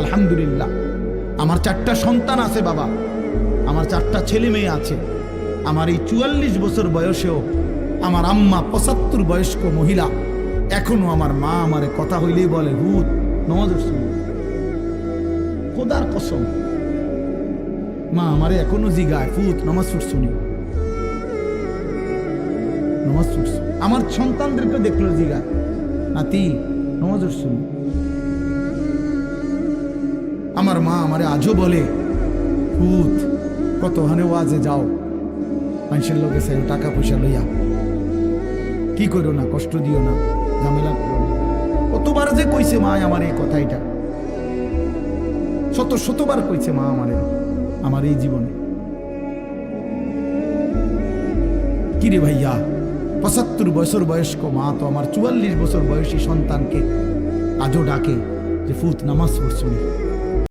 আলহামদুলিল্লাহ। আমার চারটা সন্তান আছে বাবা। আমার চারটা ছেলে মেয়ে আছে। আমার এই চুয়াল্লিশ বছর বয়সেও আমার আম্মা পঁচাত্তর বয়স্ক মহিলা এখনও আমার মা আমারে কথা হইলেই বলে নমাজ শুনি খোদার কসম। মা আমারে এখনও জিগায় ফুত নামাজ শুনি নামাজ আমার সন্তানদেরকে দেখল জিগা নাতি, নামাজ শুনি আমার মা আমারে আজও বলে, ভূত কত হানে ওয়াজে যাও। মানুষের লোকে সে টাকা পয়সা লইয়া। কি করো না, কষ্ট দিও না, ঝামেলা করো না। কতবার যে কইছে মা আমার এই কথাইটা শত শতবার কইছে মা আমারে আমার এই জীবনে। কিরে ভাইয়া, পঁচাত্তর বছর বয়স্ক মা তো আমার চুয়াল্লিশ বছর বয়সী সন্তানকে আজও ডাকে যে ফুত নামাজ পড়ছুনি